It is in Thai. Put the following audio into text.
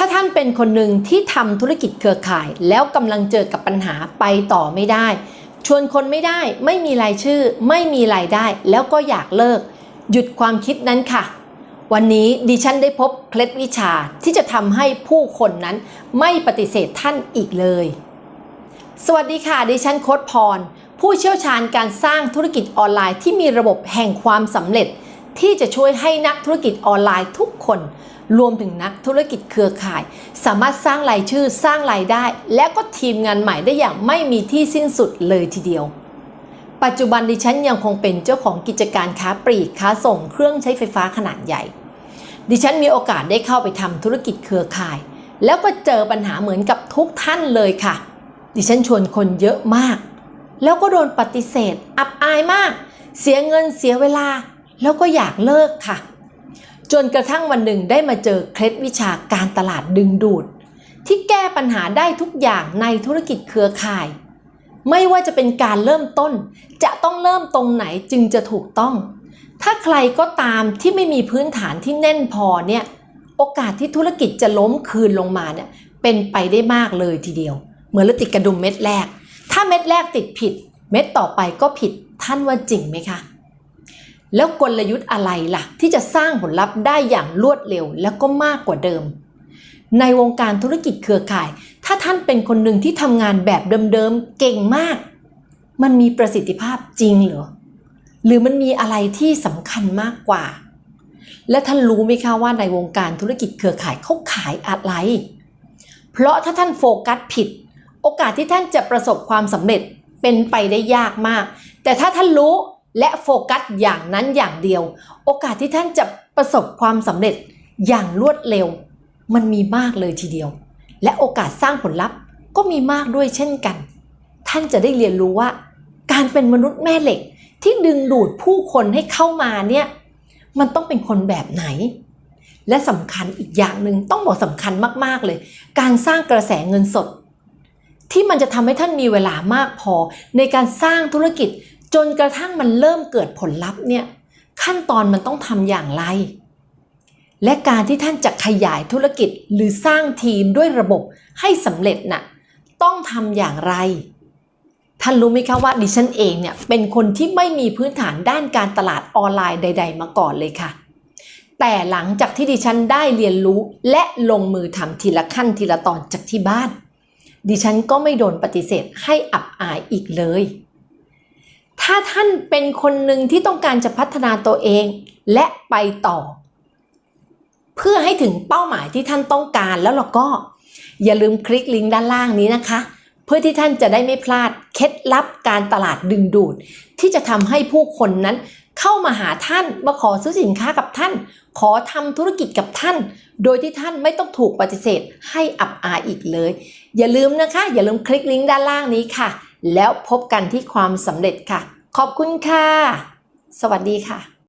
ถ้าท่านเป็นคนหนึ่งที่ทำธุรกิจเครือข่าย แล้วกำลังเจอกับปัญหาไปต่อไม่ได้ ชวนคนไม่ได้ ไม่มีรายชื่อ ไม่มีรายได้ แล้วก็อยากเลิก หยุดความคิดนั้นค่ะ วันนี้ดิฉันได้พบเคล็ดวิชาที่จะทำให้ผู้คนนั้นไม่ปฏิเสธท่านอีกเลย สวัสดีค่ะดิฉันโค้ดพร ผู้เชี่ยวชาญการสร้างธุรกิจออนไลน์ที่มีระบบแห่งความสำเร็จ ที่จะช่วยให้นักธุรกิจออนไลน์ทุกคน รวมถึงนักธุรกิจเครือข่าย สามารถสร้างรายชื่อสร้างรายได้ และก็ทีมงานใหม่ได้อย่างไม่มีที่สิ้นสุดเลยทีเดียว ปัจจุบันดิฉันยังคงเป็นเจ้าของกิจการค้าปลีกค้าส่งเครื่องใช้ไฟฟ้าขนาดใหญ่ ดิฉันมีโอกาสได้เข้าไปทำธุรกิจเครือข่าย แล้วก็เจอปัญหาเหมือนกับทุกท่านเลยค่ะ ดิฉันชวนคนเยอะมาก แล้วก็โดนปฏิเสธ อับอายมาก เสียเงินเสียเวลา แล้วก็อยากเลิกค่ะ จนกระทั่งวันหนึ่งได้มาเจอเคล็ดวิชาการตลาดดึงดูด ที่แก้ปัญหาได้ทุกอย่างในธุรกิจเครือข่าย ไม่ว่าจะเป็นการเริ่มต้น จะต้องเริ่มตรงไหนจึงจะถูกต้อง ถ้าใครก็ตามที่ไม่มีพื้นฐานที่แน่นพอเนี่ยโอกาสที่ธุรกิจจะล้มคืนลงมาเนี่ยเป็นไปได้มากเลยทีเดียว เหมือนเราติดกระดุมเม็ดแรก ถ้าเม็ดแรกติดผิด เม็ดต่อไปก็ผิดท่านว่าจริงไหมคะ แล้วกลยุทธ์อะไรล่ะ ที่จะสร้างผลลัพธ์ได้อย่างรวดเร็วแล้วก็มากกว่าเดิม ในวงการธุรกิจเครือข่าย ถ้าท่านเป็นคนหนึ่งที่ทำงานแบบเดิมๆเก่งมาก มันมีประสิทธิภาพจริงเหรอหรือมันมีอะไรที่สำคัญมากกว่า และท่านรู้ไหมคะว่าในวงการธุรกิจเครือข่ายเขาขายอะไร เพราะถ้าท่านโฟกัสผิด โอกาสที่ท่านจะประสบความสำเร็จเป็นไปได้ยากมาก แต่ถ้าท่านรู้ และโฟกัสอย่างนั้นอย่างเดียว โอกาสที่ท่านจะประสบความสำเร็จอย่างรวดเร็ว มันมีมากเลยทีเดียว และโอกาสสร้างผลลัพธ์ก็มีมากด้วยเช่นกัน ท่านจะได้เรียนรู้ว่า การเป็นมนุษย์แม่เหล็กที่ดึงดูดผู้คนให้เข้ามาเนี่ยมันต้องเป็นคนแบบไหน และสำคัญอีกอย่างหนึ่งต้องบอกสำคัญมากๆเลย การสร้างกระแสเงินสด ที่มันจะทำให้ท่านมีเวลามากพอในการสร้างธุรกิจ จนกระทั่งมันเริ่มเกิดผลลัพธ์เนี่ยขั้นตอนมันต้องทำอย่างไร และการที่ท่านจะขยายธุรกิจหรือสร้างทีมด้วยระบบให้สำเร็จน่ะต้องทำอย่างไร ท่านรู้ไหมคะว่าดิฉันเองเนี่ยเป็นคนที่ไม่มีพื้นฐานด้านการตลาดออนไลน์ใด ๆ มาก่อนเลยค่ะ แต่หลังจากที่ดิฉันได้เรียนรู้และลงมือทำทีละขั้นทีละตอนจากที่บ้าน ดิฉันก็ไม่โดนปฏิเสธให้อับอายอีกเลย ถ้าท่านเป็นคนหนึ่งที่ต้องการจะพัฒนาตัวเองและไปต่อ เพื่อให้ถึงเป้าหมายที่ท่านต้องการแล้วเราก็อย่าลืมคลิกลิงก์ด้านล่างนี้นะคะ เพื่อที่ท่านจะได้ไม่พลาดเคล็ดลับการตลาดดึงดูด ที่จะทำให้ผู้คนนั้นเข้ามาหาท่านมาขอซื้อสินค้ากับท่าน ขอทำธุรกิจกับท่าน โดยที่ท่านไม่ต้องถูกปฏิเสธให้อับอายอีกเลย อย่าลืมนะคะ อย่าลืมคลิกลิงก์ด้านล่างนี้ค่ะ แล้วพบกันที่ความสำเร็จค่ะ ขอบคุณค่ะ สวัสดีค่ะ